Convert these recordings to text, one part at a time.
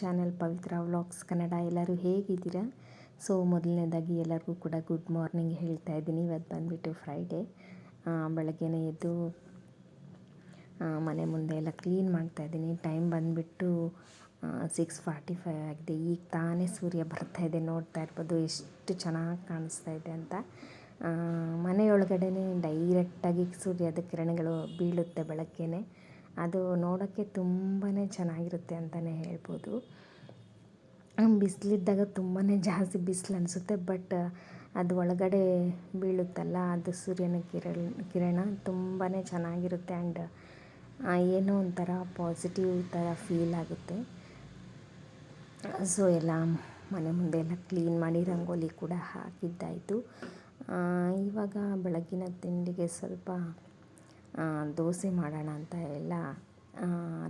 Channel ಪವಿತ್ರ vlogs Kannada ಎಲ್ಲರೂ ಹೇಗಿದ್ದೀರಾ? So, ಮೊದಲನೇದಾಗಿ ಎಲ್ಲರಿಗೂ ಕೂಡ ಗುಡ್ ಮಾರ್ನಿಂಗ್ ಹೇಳ್ತಾ ಇದ್ದೀನಿ. ಇವತ್ತು ಬಂದುಬಿಟ್ಟು ಫ್ರೈಡೇ ಬೆಳಗ್ಗೆನೇ ಎದ್ದು ಮನೆ ಮುಂದೆ ಎಲ್ಲ ಕ್ಲೀನ್ ಮಾಡ್ತಾ ಇದ್ದೀನಿ. ಟೈಮ್ ಬಂದುಬಿಟ್ಟು ಸಿಕ್ಸ್ ಫಾರ್ಟಿ ಫೈವ್ ಆಗಿದೆ. ಈಗ ತಾನೇ ಸೂರ್ಯ ಬರ್ತಾ ಇದೆ ನೋಡ್ತಾ ಇರ್ಬೋದು. ಎಷ್ಟು ಚೆನ್ನಾಗಿ ಕಾಣಿಸ್ತಾ ಇದೆ ಅಂತ. ಮನೆಯೊಳಗಡೆ ಡೈರೆಕ್ಟಾಗಿ ಸೂರ್ಯದ ಕಿರಣಗಳು ಬೀಳುತ್ತೆ ಬೆಳಗ್ಗೆನೆ. ಅದು ನೋಡೋಕ್ಕೆ ತುಂಬಾ ಚೆನ್ನಾಗಿರುತ್ತೆ ಅಂತಲೇ ಹೇಳ್ಬೋದು. ಬಿಸಿಲಿದ್ದಾಗ ತುಂಬಾ ಜಾಸ್ತಿ ಬಿಸಿಲು ಅನಿಸುತ್ತೆ, ಬಟ್ ಅದು ಒಳಗಡೆ ಬೀಳುತ್ತಲ್ಲ, ಅದು ಸೂರ್ಯನ ಕಿರಣ ಕಿರಣ ತುಂಬಾ ಚೆನ್ನಾಗಿರುತ್ತೆ ಆ್ಯಂಡ್ ಏನೋ ಒಂಥರ ಪಾಸಿಟಿವ್ ಥರ ಫೀಲ್ ಆಗುತ್ತೆ. ಸೊ ಎಲ್ಲ ಮನೆ ಮುಂದೆ ಎಲ್ಲ ಕ್ಲೀನ್ ಮಾಡಿ ರಂಗೋಲಿ ಕೂಡ ಹಾಕಿದ್ದಾಯಿತು. ಇವಾಗ ಬೆಳಗಿನ ತಿಂಡಿಗೆ ಸ್ವಲ್ಪ ದೋಸೆ ಮಾಡೋಣ ಅಂತ ಎಲ್ಲ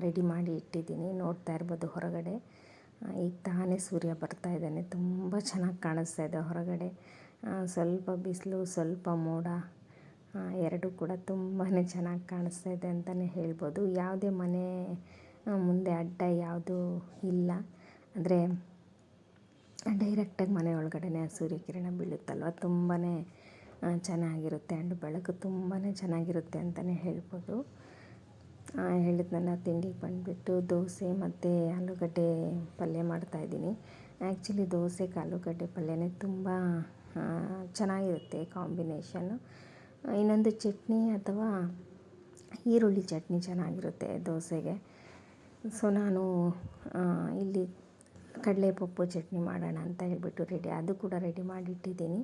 ರೆಡಿ ಮಾಡಿ ಇಟ್ಟಿದ್ದೀನಿ. ನೋಡ್ತಾ ಇರ್ಬೋದು ಹೊರಗಡೆ. ಈಗ ತಾನೇ ಸೂರ್ಯ ಬರ್ತಾ ಇದ್ದಾನೆ. ತುಂಬ ಚೆನ್ನಾಗಿ ಕಾಣಿಸ್ತಾ ಇದೆ ಹೊರಗಡೆ. ಸ್ವಲ್ಪ ಬಿಸಿಲು, ಸ್ವಲ್ಪ ಮೋಡ ಎರಡೂ ಕೂಡ ತುಂಬಾ ಚೆನ್ನಾಗಿ ಕಾಣಿಸ್ತಾ ಇದೆ ಅಂತಲೇ ಹೇಳ್ಬೋದು. ಯಾವುದೇ ಮನೆ ಮುಂದೆ ಅಡ್ಡ ಯಾವುದು ಇಲ್ಲ. ಅಂದರೆ ಡೈರೆಕ್ಟಾಗಿ ಮನೆ ಒಳಗಡೆನೇ ಸೂರ್ಯಕಿರಣ ಬೀಳುತ್ತಲ್ವ? ತುಂಬಾ ಚೆನ್ನಾಗಿರುತ್ತೆ ಆ್ಯಂಡ್ ಬೆಳಕು ತುಂಬಾ ಚೆನ್ನಾಗಿರುತ್ತೆ ಅಂತಲೇ ಹೇಳ್ಬೋದು. ಹೇಳಿದ್ನಲ್ಲ ತಿಂಡಿಗೆ ಬಂದುಬಿಟ್ಟು ದೋಸೆ ಮತ್ತು ಆಲೂಗಡ್ಡೆ ಪಲ್ಯ ಮಾಡ್ತಾಯಿದ್ದೀನಿ ಆ್ಯಕ್ಚುಲಿ ದೋಸೆಗೆ ಆಲೂಗಡ್ಡೆ ಪಲ್ಯನೇ ತುಂಬ ಚೆನ್ನಾಗಿರುತ್ತೆ ಕಾಂಬಿನೇಷನ್ನು ಇನ್ನೊಂದು ಚಟ್ನಿ ಅಥವಾ ಈರುಳ್ಳಿ ಚಟ್ನಿ ಚೆನ್ನಾಗಿರುತ್ತೆ ದೋಸೆಗೆ. ಸೊ ನಾನು ಆ, ಇಲ್ಲಿ ಕಡಲೆಪಪ್ಪು ಚಟ್ನಿ ಮಾಡೋಣ ಅಂತ ಹೇಳ್ಬಿಟ್ಟು ರೆಡಿ ಅದು ಕೂಡ ರೆಡಿ ಮಾಡಿಟ್ಟಿದ್ದೀನಿ.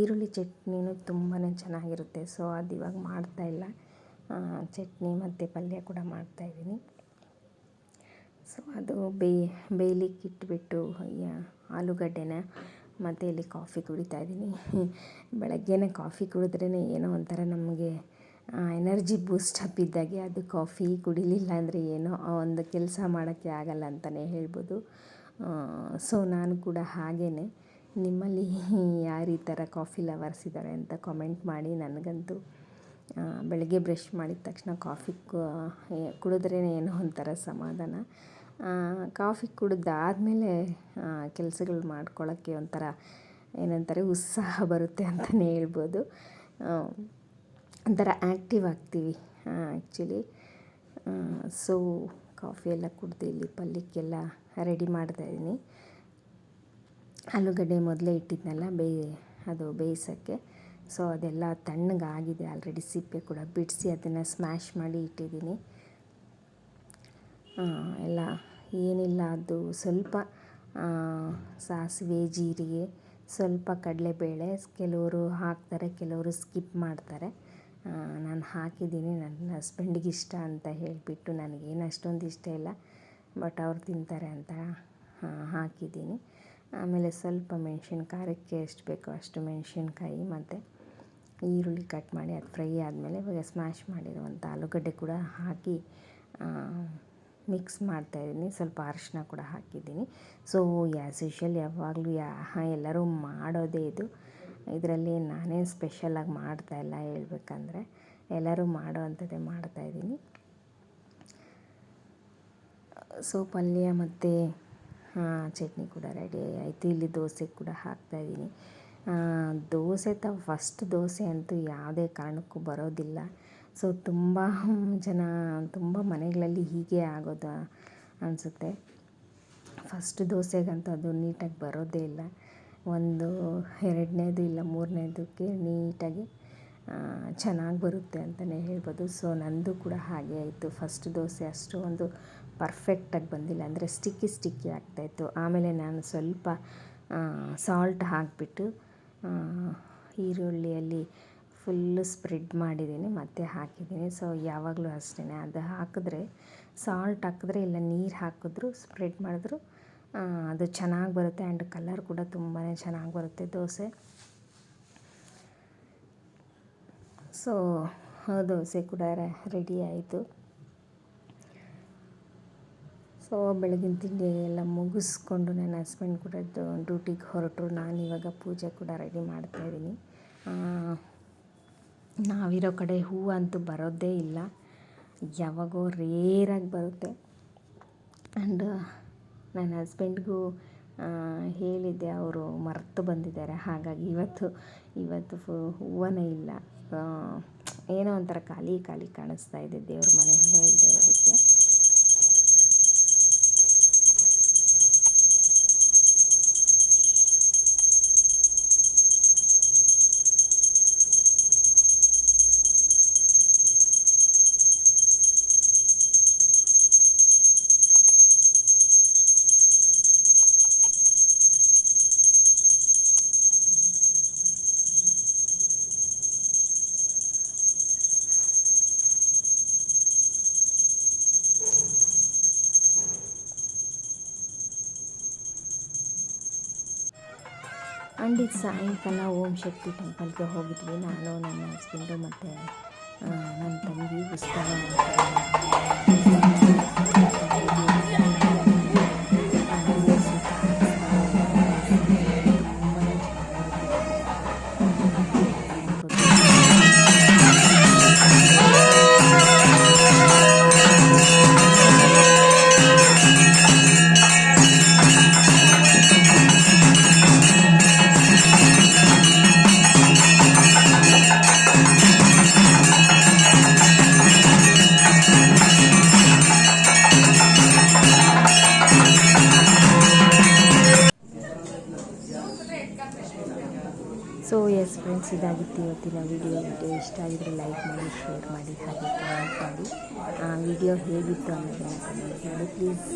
ಈರುಳ್ಳಿ ಚಟ್ನಿನೂ ತುಂಬಾ ಚೆನ್ನಾಗಿರುತ್ತೆ. ಸೊ ಅದು ಇವಾಗ ಮಾಡ್ತಾಯಿಲ್ಲ ಚಟ್ನಿ ಮತ್ತು ಪಲ್ಯ ಕೂಡ ಮಾಡ್ತಾಯಿದ್ದೀನಿ ಸೊ ಅದು ಬೇಯಲಿಕ್ಕೆ ಇಟ್ಬಿಟ್ಟು ಆಲೂಗಡ್ಡೆನ ಮತ್ತು ಇಲ್ಲಿ ಕಾಫಿ ಕುಡಿತಾ ಇದ್ದೀನಿ. ಬೆಳಗ್ಗೆನೇ ಕಾಫಿ ಕುಡಿದ್ರೇ ಏನೋ ಒಂಥರ ನಮಗೆ ಎನರ್ಜಿ ಬೂಸ್ಟ್ ಅಪ್ ಇದ್ದಾಗೆ, ಅದು ಕಾಫಿ ಕುಡಿಲಿಲ್ಲ ಅಂದರೆ ಏನೋ ಒಂದು ಕೆಲಸ ಮಾಡೋಕ್ಕೆ ಆಗಲ್ಲ ಅಂತಲೇ ಹೇಳ್ಬೋದು. ಸೊ ನಾನು ಕೂಡ ಹಾಗೇ ನಿಮ್ಮಲ್ಲಿ ಯಾರು ಈ ಥರ ಕಾಫಿ ಲವರ್ಸ್ ಇದ್ದಾರೆ ಅಂತ ಕಾಮೆಂಟ್ ಮಾಡಿ ನನಗಂತೂ ಬೆಳಗ್ಗೆ ಬ್ರಷ್ ಮಾಡಿದ ತಕ್ಷಣ ಕಾಫಿ ಕುಡಿದ್ರೇ ಏನೋ ಒಂಥರ ಸಮಾಧಾನ. ಕಾಫಿ ಕುಡಿದಾದ್ಮೇಲೆ ಕೆಲಸಗಳು ಮಾಡ್ಕೊಳ್ಳೋಕ್ಕೆ ಒಂಥರ ಏನಂತಾರೆ ಉತ್ಸಾಹ ಬರುತ್ತೆ ಅಂತಲೇ ಹೇಳ್ಬೋದು. ಒಂಥರ ಆ್ಯಕ್ಟಿವ್ ಆಗ್ತೀವಿ ಆ್ಯಕ್ಚುಲಿ ಸೊ ಕಾಫಿ ಎಲ್ಲ ಕುಡಿದು ಇಲ್ಲಿ ಪಲ್ಯಕ್ಕೆಲ್ಲ ರೆಡಿ ಮಾಡ್ತಾಯಿದ್ದೀನಿ ಆಲೂಗಡ್ಡೆ ಮೊದಲೇ ಇಟ್ಟಿದ್ನಲ್ಲ, ಬೇಯ, ಅದು ಬೇಯಿಸೋಕ್ಕೆ. ಸೊ ಅದೆಲ್ಲ ತಣ್ಣಗಾಗಿದೆ ಆಲ್ರೆಡಿ ಸಿಪ್ಪೆ ಕೂಡ ಬಿಡಿಸಿ ಅದನ್ನು ಸ್ಮ್ಯಾಶ್ ಮಾಡಿ ಇಟ್ಟಿದ್ದೀನಿ. ಎಲ್ಲ ಏನಿಲ್ಲ, ಅದು ಸ್ವಲ್ಪ ಸಾಸಿವೆ, ಜೀರಿಗೆ, ಸ್ವಲ್ಪ ಕಡಲೆಬೇಳೆ, ಕೆಲವರು ಹಾಕ್ತಾರೆ, ಕೆಲವರು ಸ್ಕಿಪ್ ಮಾಡ್ತಾರೆ. ನಾನು ಹಾಕಿದ್ದೀನಿ, ನನ್ನ ಹಸ್ಬೆಂಡಿಗೆ ಇಷ್ಟ ಅಂತ ಹೇಳಿಬಿಟ್ಟು ನನಗೇನು ಅಷ್ಟೊಂದು ಇಷ್ಟ ಇಲ್ಲ. ಬಟ್ ಅವ್ರು ತಿಂತಾರೆ ಅಂತ ಹಾಕಿದ್ದೀನಿ. ಆಮೇಲೆ ಸ್ವಲ್ಪ ಮೆಣಸಿನ ಖಾರಕ್ಕೆ ಎಷ್ಟು ಬೇಕೋ ಅಷ್ಟು ಮೆಣಸಿನ್ಕಾಯಿ ಮತ್ತು ಈರುಳ್ಳಿ ಕಟ್ ಮಾಡಿ ಅದು ಫ್ರೈ ಆದಮೇಲೆ ಇವಾಗ ಸ್ಮ್ಯಾಶ್ ಮಾಡಿರುವಂಥ ಆಲೂಗಡ್ಡೆ ಕೂಡ ಹಾಕಿ ಮಿಕ್ಸ್ ಮಾಡ್ತಾಯಿದ್ದೀನಿ ಸ್ವಲ್ಪ ಅರಿಶಿನ ಕೂಡ ಹಾಕಿದ್ದೀನಿ. ಸೊ ಆ್ಯಸ್ ಯೂಶ್ವಲ್ ಯಾವಾಗಲೂ ಯಾ ಎಲ್ಲರೂ ಮಾಡೋದೇ ಇದು. ಇದರಲ್ಲಿ ನಾನೇನು ಸ್ಪೆಷಲಾಗಿ ಮಾಡ್ತಾಯಿಲ್ಲ ಹೇಳ್ಬೇಕಂದ್ರೆ, ಎಲ್ಲರೂ ಮಾಡೋ ಅಂಥದ್ದೇ ಮಾಡ್ತಾಯಿದ್ದೀನಿ ಸೊ ಪಲ್ಯ ಮತ್ತು ಚಟ್ನಿ ಕೂಡ ರೆಡಿ ಆಯಿತು. ಇಲ್ಲಿ ದೋಸೆ ಕೂಡ ಹಾಕ್ತಾಯಿದ್ದೀನಿ ದೋಸೆ ತ ಫಸ್ಟ್ ದೋಸೆ ಅಂತೂ ಯಾವುದೇ ಕಾರಣಕ್ಕೂ ಬರೋದಿಲ್ಲ. ಸೊ ತುಂಬ ಜನ, ತುಂಬ ಮನೆಗಳಲ್ಲಿ ಹೀಗೆ ಆಗೋದು ಅನಿಸುತ್ತೆ. ಫಸ್ಟ್ ದೋಸೆಗಂತೂ ಅದು ನೀಟಾಗಿ ಬರೋದೇ ಇಲ್ಲ. ಒಂದು, ಎರಡನೇದು ಇಲ್ಲ, ಮೂರನೇದಕ್ಕೆ ನೀಟಾಗಿ ಚೆನ್ನಾಗಿ ಬರುತ್ತೆ ಅಂತಲೇ ಹೇಳ್ಬೋದು. ಸೊ ನಂದು ಕೂಡ ಹಾಗೆ ಆಯಿತು. ಫಸ್ಟ್ ದೋಸೆ ಅಷ್ಟು ಒಂದು ಪರ್ಫೆಕ್ಟಾಗಿ ಬಂದಿಲ್ಲ. ಅಂದರೆ ಸ್ಟಿಕ್ಕಿ ಸ್ಟಿಕ್ಕಿ ಆಗ್ತಾಯಿತ್ತು ಆಮೇಲೆ ನಾನು ಸ್ವಲ್ಪ ಸಾಲ್ಟ್ ಹಾಕಿಬಿಟ್ಟು ಈರುಳ್ಳಿಯಲ್ಲಿ ಫುಲ್ಲು ಸ್ಪ್ರೆಡ್ ಮಾಡಿದ್ದೀನಿ, ಮತ್ತೆ ಹಾಕಿದ್ದೀನಿ. ಸೊ ಯಾವಾಗಲೂ ಅಷ್ಟೇ ಅದು ಹಾಕಿದ್ರೆ ಸಾಲ್ಟ್ ಹಾಕಿದ್ರೆ ಇಲ್ಲ, ನೀರು ಹಾಕಿದ್ರು ಸ್ಪ್ರೆಡ್ ಮಾಡಿದ್ರು ಅದು ಚೆನ್ನಾಗಿ ಬರುತ್ತೆ. ಆ್ಯಂಡ್ ಕಲರ್ ಕೂಡ ತುಂಬಾ ಚೆನ್ನಾಗಿ ಬರುತ್ತೆ ದೋಸೆ. ಸೊ ದೋಸೆ ಕೂಡ ರೆಡಿ ಆಯಿತು. ಸೊ ಬೆಳಗಿನ ತಿಂಡಿ ಎಲ್ಲ ಮುಗಿಸ್ಕೊಂಡು ನನ್ನ ಹಸ್ಬೆಂಡ್ ಕೂಡ ಡ್ಯೂಟಿಗೆ ಹೊರಟರು. ನಾನು ಇವಾಗ ಪೂಜೆ ಕೂಡ ರೆಡಿ ಮಾಡ್ತಾಯಿದ್ದೀನಿ ನಾವಿರೋ ಕಡೆ ಹೂವು ಅಂತೂ ಬರೋದೇ ಇಲ್ಲ. ಯಾವಾಗೋ ರೇರಾಗಿ ಬರುತ್ತೆ. ಆ್ಯಂಡ್ ನನ್ನ ಹಸ್ಬೆಂಡ್ಗೂ ಹೇಳಿದ್ದೆ, ಅವರು ಮರೆತು ಬಂದಿದ್ದಾರೆ. ಹಾಗಾಗಿ ಇವತ್ತು ಇವತ್ತು ಫು ಹೂವನೇ ಇಲ್ಲ. ಏನೋ ಒಂಥರ ಖಾಲಿ ಖಾಲಿ ಕಾಣಿಸ್ತಾ ಇದೆ ದೇವ್ರ ಮನೆ ಹೂವು ಇಲ್ಲದೆ ಇರೋದಕ್ಕೆ ಆ್ಯಂಡ್ ಇದು ಸಾಯಂಕಾಲ ಓಂ ಶಕ್ತಿ ಟೆಂಪಲ್ಗೆ ಹೋಗಿದ್ವಿ. ನಾನು ನನ್ನ ಹಸ್ಬೆಂಡು ಮತ್ತು ನನ್ನ ತಂಗಿ ಪುಸ್ತಕ ಎಸ್ ಫ್ರೆಂಡ್ಸ್ ಇದಾಗಿತ್ತು ಇವತ್ತಿನ ವಿಡಿಯೋ ಇದು ಇಷ್ಟ ಆಗಿದ್ರೆ ಲೈಕ್ ಮಾಡಿ ಶೇರ್ ಮಾಡಿ, ಹಾಗೆ ಕಮೆಂಟ್ ಮಾಡಿ. ವಿಡಿಯೋ ಹೇಗಿತ್ತು ಅನ್ನೋದನ್ನು ಕಮೆಂಟ್ ಮಾಡಿ ಪ್ಲೀಸ್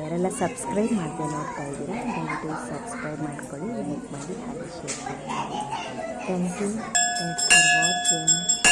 ಯಾರೆಲ್ಲ ಸಬ್ಸ್ಕ್ರೈಬ್ ಮಾಡದೆ ನೋಡ್ತಾ ಇದ್ದೀರಾ, ದಯವಿಟ್ಟು ಸಬ್ಸ್ಕ್ರೈಬ್ ಮಾಡ್ಕೊಳ್ಳಿ ಲೈಕ್ ಮಾಡಿ, ಹಾಗೆ ಶೇರ್ ಮಾಡಿ. Thank you thanks for watching